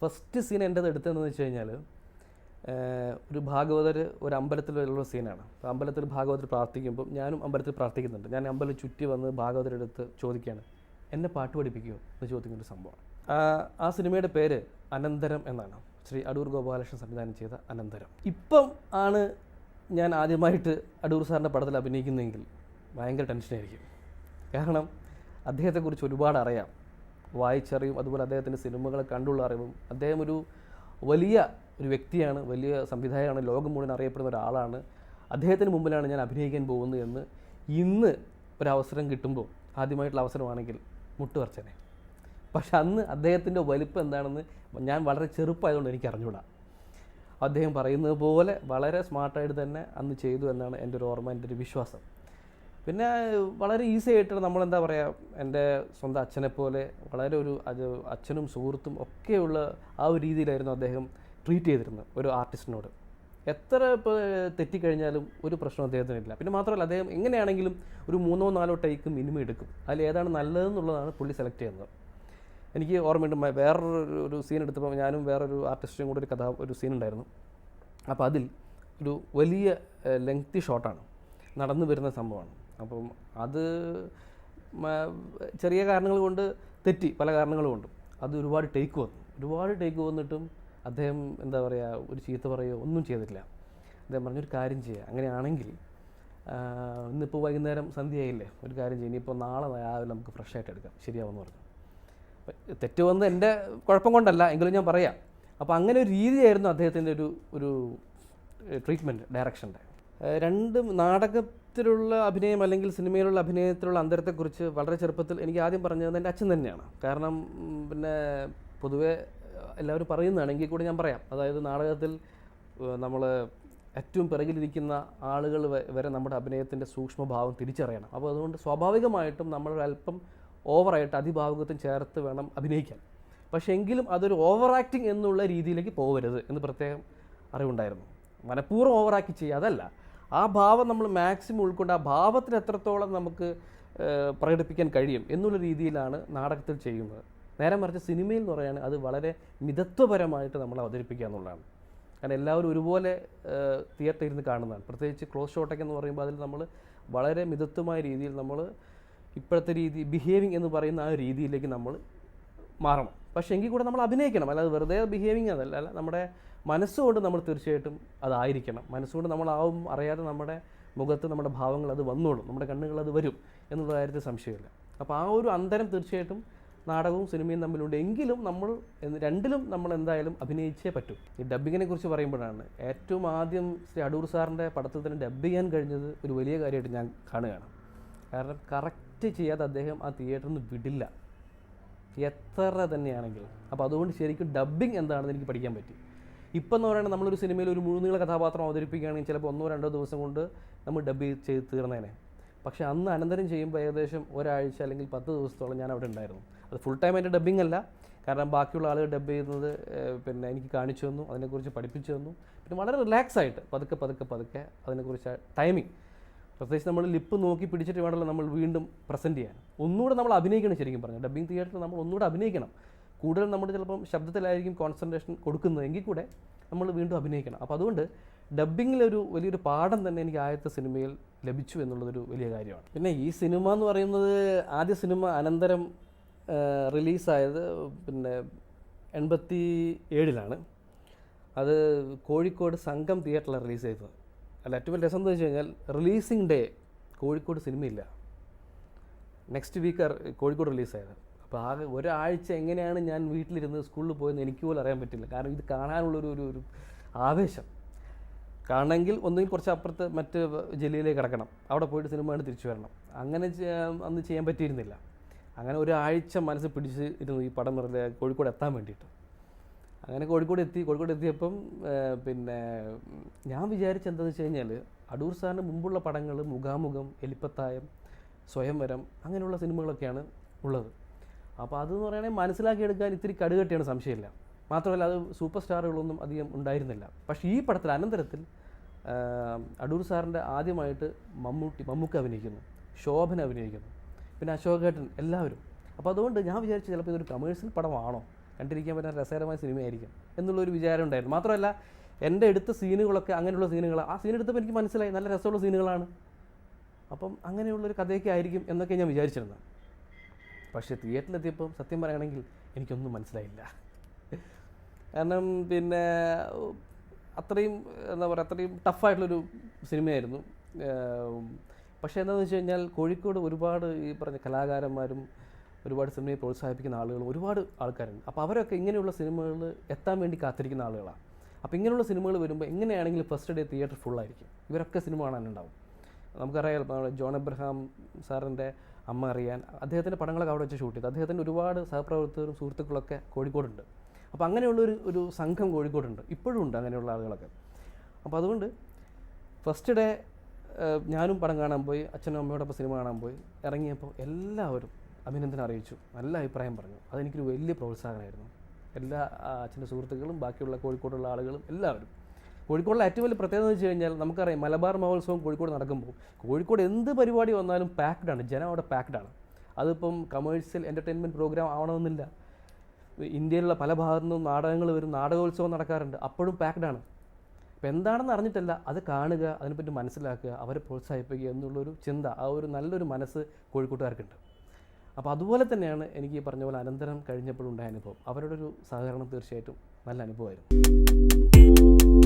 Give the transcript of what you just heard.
First scene എന്റെത് എടുത്തതെന്ന് വെച്ച് കഴിഞ്ഞാൽ ഒരു ഭാഗവതർ ഒരു അമ്പലത്തിലുള്ള സീനാണ് അമ്പലത്തിൽ ഭാഗവതർ പ്രാർത്ഥിക്കുമ്പോൾ ഞാനും അമ്പലത്തിൽ പ്രാർത്ഥിക്കുന്നുണ്ട്. ഞാൻ അമ്പലം ചുറ്റി വന്ന് ഭാഗവതരെടുത്ത് ചോദിക്കുകയാണ് എന്നെ പാട്ട് പഠിപ്പിക്കുമോ എന്ന് ചോദിക്കുന്നൊരു സംഭവമാണ്. ആ സിനിമയുടെ പേര് അനന്തരം എന്നാണ്. ശ്രീ അടൂർ ഗോപാലകൃഷ്ണൻ സംവിധാനം ചെയ്ത അനന്തരം. ഇപ്പം ആണ് ഞാൻ ആദ്യമായിട്ട് അടൂർ സാറിന്റെ പടത്തിൽ അഭിനയിക്കുന്നതെങ്കിൽ ഭയങ്കര ടെൻഷനായിരിക്കും കാരണം അദ്ദേഹത്തെക്കുറിച്ച് ഒരുപാട് അറിയാം. വായിച്ചറിയും അതുപോലെ അദ്ദേഹത്തിന്റെ സിനിമകളെ കണ്ടുള്ള അറിവും. അദ്ദേഹം ഒരു വലിയ ഒരു വ്യക്തിയാണ് വലിയ സംവിധായകമാണ് ലോകം മുഴുവൻ അറിയപ്പെടുന്ന ഒരാളാണ്. അദ്ദേഹത്തിന് മുമ്പിലാണ് ഞാൻ അഭിനയിക്കാൻ പോകുന്നത് എന്ന് ഇന്ന് ഒരവസരം കിട്ടുമ്പോൾ ആദ്യമായിട്ടുള്ള അവസരമാണെങ്കിൽ മുട്ടുവർച്ചനെ. പക്ഷെ അന്ന് അദ്ദേഹത്തിന്റെ വലിപ്പം എന്താണെന്ന് ഞാൻ വളരെ ചെറുപ്പമായതുകൊണ്ട് എനിക്ക് അറിഞ്ഞൂടാ. അദ്ദേഹം പറയുന്നത് പോലെ വളരെ സ്മാർട്ടായിട്ട് തന്നെ അന്ന് ചെയ്തു എന്നാണ് എന്റെ ഒരു ഓർമ്മ എന്റെ ഒരു വിശ്വാസം. പിന്നെ വളരെ ഈസി ആയിട്ട് നമ്മളെന്താ പറയുക എന്റെ സ്വന്തം അച്ഛനെ പോലെ വളരെ ഒരു അത് അച്ഛനും സുഹൃത്തും ഒക്കെയുള്ള ആ ഒരു രീതിയിലായിരുന്നു അദ്ദേഹം ട്രീറ്റ് ചെയ്തിരുന്നത് ഒരു ആർട്ടിസ്റ്റിനോട് എത്ര ഇപ്പോൾ തെറ്റിക്കഴിഞ്ഞാലും ഒരു പ്രശ്നം അദ്ദേഹത്തിനില്ല. പിന്നെ മാത്രമല്ല അദ്ദേഹം എങ്ങനെയാണെങ്കിലും ഒരു മൂന്നോ നാലോ ടൈക്ക് മിനിമം എടുക്കും. അതിൽ ഏതാണ് നല്ലതെന്നുള്ളതാണ് പുള്ളി സെലക്ട് ചെയ്യുന്നത്. എനിക്ക് ഓർമ്മയുണ്ട് വേറൊരു ഒരു സീൻ എടുത്തപ്പോൾ ഞാനും വേറൊരു ആർട്ടിസ്റ്റും കൂടെ ഒരു കഥ ഒരു സീൻ ഉണ്ടായിരുന്നു. അപ്പോൾ അതിൽ ഒരു വലിയ ലെങ്തി ഷോട്ടാണ് നടന്നു വരുന്ന സംഭവമാണ്. അപ്പം അത് ചെറിയ കാരണങ്ങൾ കൊണ്ട് തെറ്റി പല കാരണങ്ങളും കൊണ്ട്. അത് ഒരുപാട് ടേക്ക് വന്നു. ഒരുപാട് ടേക്ക് വന്നിട്ടും അദ്ദേഹം എന്താ പറയുക ഒരു ചീത്ത പറയോ ഒന്നും ചെയ്തിട്ടില്ല. അദ്ദേഹം പറഞ്ഞൊരു കാര്യം ചെയ്യുക അങ്ങനെയാണെങ്കിൽ ഇന്നിപ്പോൾ വൈകുന്നേരം സന്ധ്യയായില്ലേ? ഒരു കാര്യം ചെയ്യും. ഇനിയിപ്പോൾ നാളെ രാവിലെ നമുക്ക് ഫ്രഷ് ആയിട്ട് എടുക്കാം. ശരിയാവുമെന്ന് പറഞ്ഞു. തെറ്റ് വന്ന് എന്റെ കുഴപ്പം കൊണ്ടല്ല. എങ്കിലും ഞാൻ പറയാം. അപ്പോൾ അങ്ങനെ ഒരു രീതിയായിരുന്നു അദ്ദേഹത്തിന്റെ ഒരു ഒരു ട്രീറ്റ്മെന്റ് ഡയറക്ഷന്റെ രണ്ട് നാടകത്തിലുള്ള അഭിനയം അല്ലെങ്കിൽ സിനിമയിലുള്ള അഭിനയത്തിലുള്ള അന്തരത്തെക്കുറിച്ച് വളരെ ചെറുപ്പത്തിൽ എനിക്ക് ആദ്യം പറഞ്ഞത് എന്റെ അച്ഛൻ തന്നെയാണ്. കാരണം പിന്നെ പൊതുവേ എല്ലാവരും പറയുന്നതാണെങ്കിൽ കൂടി ഞാൻ പറയാം. അതായത് നാടകത്തിൽ നമ്മൾ ഏറ്റവും പിറകിലിരിക്കുന്ന ആളുകൾ വരെ നമ്മുടെ അഭിനയത്തിന്റെ സൂക്ഷ്മഭാവം തിരിച്ചറിയണം. അപ്പോൾ അതുകൊണ്ട് സ്വാഭാവികമായിട്ടും നമ്മൾ അല്പം ഓവറായിട്ട് അതിഭാവുകത്വം ചേർത്ത് വേണം അഭിനയിക്കാൻ. പക്ഷേ എങ്കിലും അതൊരു ഓവർ ആക്ടിങ് എന്നുള്ള രീതിയിലേക്ക് പോകരുത് എന്ന് പ്രത്യേകം അറിവുണ്ടായിരുന്നു. മനഃപൂർവം ഓവർ ആക്കി ചെയ്യുക അതല്ല ആ ഭാവം നമ്മൾ മാക്സിമം ഉൾക്കൊണ്ട് ആ ഭാവത്തിന് എത്രത്തോളം നമുക്ക് പ്രകടിപ്പിക്കാൻ കഴിയും എന്നുള്ള രീതിയിലാണ് നാടകത്തിൽ ചെയ്യുന്നത്. നേരെ മറിച്ച് സിനിമയിൽ എന്ന് പറയുകയാണെങ്കിൽ അത് വളരെ മിതത്വപരമായിട്ട് നമ്മൾ അവതരിപ്പിക്കുക എന്നുള്ളതാണ്. കാരണം എല്ലാവരും ഒരുപോലെ തിയേറ്ററിൽ ഇരുന്ന് കാണുന്നതാണ്. പ്രത്യേകിച്ച് ക്ലോസ് ഷോട്ടൊക്കെ എന്ന് പറയുമ്പോൾ അതിൽ നമ്മൾ വളരെ മിതത്വമായ രീതിയിൽ നമ്മൾ ഇപ്പോഴത്തെ രീതി ബിഹേവിങ് എന്ന് പറയുന്ന ആ രീതിയിലേക്ക് നമ്മൾ മാറണം. പക്ഷേ എങ്കിൽ കൂടെ നമ്മൾ അഭിനയിക്കണം. അല്ലാതെ വെറുതെ ബിഹേവിങ് അതല്ല അല്ല. നമ്മുടെ മനസ്സുകൊണ്ട് നമ്മൾ തീർച്ചയായിട്ടും അതായിരിക്കണം മനസ്സുകൊണ്ട് നമ്മളാവും അറിയാതെ നമ്മുടെ മുഖത്ത് നമ്മുടെ ഭാവങ്ങൾ അത് വന്നോളും. നമ്മുടെ കണ്ണുകൾ അത് വരും എന്നുള്ള കാര്യത്തിൽ സംശയമില്ല. അപ്പോൾ ആ ഒരു അന്തരം തീർച്ചയായിട്ടും നാടകവും സിനിമയും തമ്മിലുണ്ട്. എങ്കിലും നമ്മൾ രണ്ടിലും നമ്മൾ എന്തായാലും അഭിനയിച്ചേ പറ്റൂ. ഈ ഡബ്ബിങ്ങിനെ കുറിച്ച് പറയുമ്പോഴാണ് ഏറ്റവും ആദ്യം ശ്രീ അടൂർ സാറിന്റെ പടത്തിൽ തന്നെ ഡബ്ബ് ചെയ്യാൻ കഴിഞ്ഞത് ഒരു വലിയ കാര്യമായിട്ട് ഞാൻ കാണുകയാണ്. കാരണം കറക്റ്റ് ചെയ്യാതെ അദ്ദേഹം ആ തിയേറ്ററിൽ നിന്ന് വിടില്ല. എത്ര തന്നെയാണെങ്കിലും. അപ്പോൾ അതുകൊണ്ട് ശരിക്കും ഡബ്ബിങ് എന്താണെന്ന് എനിക്ക് പഠിക്കാൻ പറ്റി. ഇപ്പം എന്ന് പറയുന്നത് നമ്മളൊരു സിനിമയിൽ ഒരു മുഴുനീള കഥാപാത്രം അവതരിപ്പിക്കുകയാണെങ്കിൽ ചിലപ്പോൾ ഒന്നോ രണ്ടോ ദിവസം കൊണ്ട് നമ്മൾ ഡബ്ബ് ചെയ്ത് തീർന്നേനെ. പക്ഷേ അന്ന് അനന്തരം ചെയ്യുമ്പോൾ ഏകദേശം ഒരാഴ്ച അല്ലെങ്കിൽ പത്ത് ദിവസത്തോളം ഞാൻ അവിടെ ഉണ്ടായിരുന്നു. അത് ഫുൾ ടൈം എന്റെ ഡബ്ബിംഗ് അല്ല. കാരണം ബാക്കിയുള്ള ആളുകൾ ഡബ്ബ് ചെയ്യുന്നത് പിന്നെ എനിക്ക് കാണിച്ചു തന്നു അതിനെക്കുറിച്ച് പഠിപ്പിച്ചു തന്നു. പിന്നെ വളരെ റിലാക്സ് ആയിട്ട് പതുക്കെ പതുക്കെ പതുക്കെ അതിനെക്കുറിച്ച് ടൈമിങ് പ്രത്യേകിച്ച് നമ്മൾ ലിപ്പ് നോക്കി പിടിച്ചിട്ട് വേണമല്ലോ നമ്മൾ വീണ്ടും പ്രസന്റ് ചെയ്യാൻ. ഒന്നുകൂടെ നമ്മൾ അഭിനയിക്കണം ശരിക്കും പറഞ്ഞു ഡബ്ബിംഗ് തിയേറ്ററിൽ നമ്മൾ ഒന്നുകൂടെ അഭിനയിക്കണം. കൂടുതൽ നമ്മൾ ചിലപ്പം ശബ്ദത്തിലായിരിക്കും കോൺസെൻട്രേഷൻ കൊടുക്കുന്നത് എങ്കിൽ കൂടെ നമ്മൾ വീണ്ടും അഭിനയിക്കണം. അപ്പോൾ അതുകൊണ്ട് ഡബ്ബിങ്ങിലൊരു വലിയൊരു പാഠം തന്നെ എനിക്ക് ആദ്യത്തെ സിനിമയിൽ ലഭിച്ചു എന്നുള്ളതൊരു വലിയ കാര്യമാണ്. പിന്നെ ഈ സിനിമ എന്ന് പറയുന്നത് ആദ്യ സിനിമ അനന്തരം റിലീസായത് പിന്നെ എൺപത്തി ഏഴിലാണ് അത് കോഴിക്കോട് സംഘം തിയേറ്ററിലാണ് റിലീസ് ചെയ്തത് അല്ല ഏറ്റവും രസം എന്ന് വെച്ച് കഴിഞ്ഞാൽ റിലീസിങ് ഡേ കോഴിക്കോട് സിനിമയില്ല നെക്സ്റ്റ് വീക്ക് കോഴിക്കോട് റിലീസായത് അപ്പോൾ ആകെ ഒരാഴ്ച എങ്ങനെയാണ് ഞാൻ വീട്ടിലിരുന്ന് സ്കൂളിൽ പോയെന്ന് എനിക്ക് പോലും അറിയാൻ പറ്റില്ല. കാരണം ഇത് കാണാനുള്ളൊരു ഒരു ഒരു ആവേശം. കാണണമെങ്കിൽ ഒന്നുകിൽ കുറച്ച് അപ്പുറത്ത് മറ്റ് ജില്ലയിലേക്ക് കിടക്കണം. അവിടെ പോയിട്ട് സിനിമ കണ്ട് തിരിച്ചു വരണം. അങ്ങനെ അന്ന് ചെയ്യാൻ പറ്റിയിരുന്നില്ല. അങ്ങനെ ഒരാഴ്ച മനസ്സ് പിടിച്ച് ഇരുന്നു ഈ പടം കോഴിക്കോട് എത്താൻ വേണ്ടിയിട്ട്. അങ്ങനെ കോഴിക്കോട് എത്തി. കോഴിക്കോട് എത്തിയപ്പം പിന്നെ ഞാൻ വിചാരിച്ച എന്താണെന്ന് വെച്ച് കഴിഞ്ഞാൽ അടൂർ സാറിന് മുമ്പുള്ള പടങ്ങൾ മുഖാമുഖം എലിപ്പത്തായം സ്വയംവരം അങ്ങനെയുള്ള സിനിമകളൊക്കെയാണ് ഉള്ളത്. അപ്പോൾ അതെന്ന് പറയുകയാണെങ്കിൽ മനസ്സിലാക്കിയെടുക്കാൻ ഇത്തിരി കടുകട്ടിയാണ് സംശയമില്ല. മാത്രമല്ല അത് സൂപ്പർ സ്റ്റാറുകളൊന്നും അധികം ഉണ്ടായിരുന്നില്ല. പക്ഷേ ഈ പടത്തിൽ അനന്തരത്തിൽ അടൂർ സാറിന്റെ ആദ്യമായിട്ട് മമ്മൂട്ടി മമ്മൂക്ക അഭിനയിക്കുന്നു ശോഭന അഭിനയിക്കുന്നു പിന്നെ അശോകേട്ടൻ എല്ലാവരും. അപ്പോൾ അതുകൊണ്ട് ഞാൻ വിചാരിച്ചു ചിലപ്പോൾ ഇതൊരു കമേഴ്ഷ്യൽ പടമാണോ? കണ്ടിരിക്കാൻ പറ്റുന്ന രസകരമായ സിനിമയായിരിക്കും എന്നുള്ളൊരു വിചാരം ഉണ്ടായിരുന്നു. മാത്രമല്ല എന്റെ എടുത്ത സീനുകളൊക്കെ അങ്ങനെയുള്ള സീനുകൾ ആ സീൻ എടുത്തപ്പോൾ എനിക്ക് മനസ്സിലായി നല്ല രസമുള്ള സീനുകളാണ്. അപ്പം അങ്ങനെയുള്ളൊരു കഥയൊക്കെ ആയിരിക്കും എന്നൊക്കെ ഞാൻ വിചാരിച്ചിരുന്നത് പക്ഷേ തിയേറ്ററിലെത്തിയപ്പം സത്യം പറയുകയാണെങ്കിൽ എനിക്കൊന്നും മനസ്സിലായില്ല. കാരണം പിന്നെ അത്രയും എന്താ പറയുക അത്രയും ടഫായിട്ടുള്ളൊരു സിനിമയായിരുന്നു. പക്ഷേ എന്താണെന്ന് വെച്ച് കഴിഞ്ഞാൽ കോഴിക്കോട് ഒരുപാട് ഈ പറഞ്ഞ കലാകാരന്മാരും ഒരുപാട് സിനിമയെ പ്രോത്സാഹിപ്പിക്കുന്ന ആളുകൾ ഒരുപാട് ആൾക്കാരുണ്ട്. അപ്പോൾ അവരൊക്കെ ഇങ്ങനെയുള്ള സിനിമകൾ എത്താൻ വേണ്ടി കാത്തിരിക്കുന്ന ആളുകളാണ് അപ്പോൾ ഇങ്ങനെയുള്ള സിനിമകൾ വരുമ്പോൾ എങ്ങനെയാണെങ്കിലും ഫസ്റ്റ് ഡേ തിയേറ്റർ ഫുള്ളായിരിക്കും ഇവരൊക്കെ സിനിമ കാണാനുണ്ടാവും നമുക്കറിയാം ജോൺ എബ്രഹാം സാറിന്റെ അമ്മ അറിയാൻ അദ്ദേഹത്തിന്റെ പടങ്ങളൊക്കെ അവിടെ വെച്ച് ഷൂട്ട് ചെയ്തു. അദ്ദേഹത്തിന്റെ ഒരുപാട് സഹപ്രവർത്തകരും സുഹൃത്തുക്കളൊക്കെ കോഴിക്കോടുണ്ട്. അപ്പോൾ അങ്ങനെയുള്ളൊരു ഒരു സംഘം കോഴിക്കോടുണ്ട്. ഇപ്പോഴും ഉണ്ട് അങ്ങനെയുള്ള ആളുകളൊക്കെ. അപ്പോൾ അതുകൊണ്ട് ഫസ്റ്റ് ഡേ ഞാനും പടം കാണാൻ പോയി അച്ഛനും അമ്മയോടൊപ്പം സിനിമ കാണാൻ പോയി. ഇറങ്ങിയപ്പോൾ എല്ലാവരും അഭിനന്ദനം അറിയിച്ചു. നല്ല അഭിപ്രായം പറഞ്ഞു. അതെനിക്കൊരു വലിയ പ്രോത്സാഹനമായിരുന്നു. എല്ലാ അച്ഛന്റെ സുഹൃത്തുക്കളും ബാക്കിയുള്ള കോഴിക്കോടുള്ള ആളുകളും എല്ലാവരും. കോഴിക്കോടിലെ ഏറ്റവും വലിയ പ്രത്യേകത എന്ന് വെച്ച് കഴിഞ്ഞാൽ നമുക്കറിയാം മലബാർ മഹോത്സവം കോഴിക്കോട് നടക്കുമ്പോൾ കോഴിക്കോട് എന്ത് പരിപാടി വന്നാലും പാക്ഡാണ് ജനം അവിടെ പാക്ഡാണ് അതിപ്പം കമേഴ്ഷ്യൽ എന്റർടൈൻമെന്റ് പ്രോഗ്രാം ആവണമെന്നില്ല. ഇന്ത്യയിലുള്ള പല ഭാഗത്തു നിന്നും നാടകങ്ങൾ വരും നാടകോത്സവം നടക്കാറുണ്ട്. അപ്പോഴും പാക്ഡാണ് അപ്പോൾ എന്താണെന്ന് അറിഞ്ഞിട്ടല്ല അത് കാണുക അതിനെപ്പറ്റി മനസ്സിലാക്കുക അവരെ പ്രോത്സാഹിപ്പിക്കുക എന്നുള്ളൊരു ചിന്ത ആ ഒരു നല്ലൊരു മനസ്സ് കോഴിക്കോട്ടുകാർക്കുണ്ട്. അപ്പോൾ അതുപോലെ തന്നെയാണ് എനിക്ക് ഈ പറഞ്ഞ പോലെ അനന്തരം കഴിഞ്ഞപ്പോഴുണ്ടായ അനുഭവം. അവരുടെ ഒരു സഹകരണം തീർച്ചയായിട്ടും നല്ല അനുഭവമായിരുന്നു.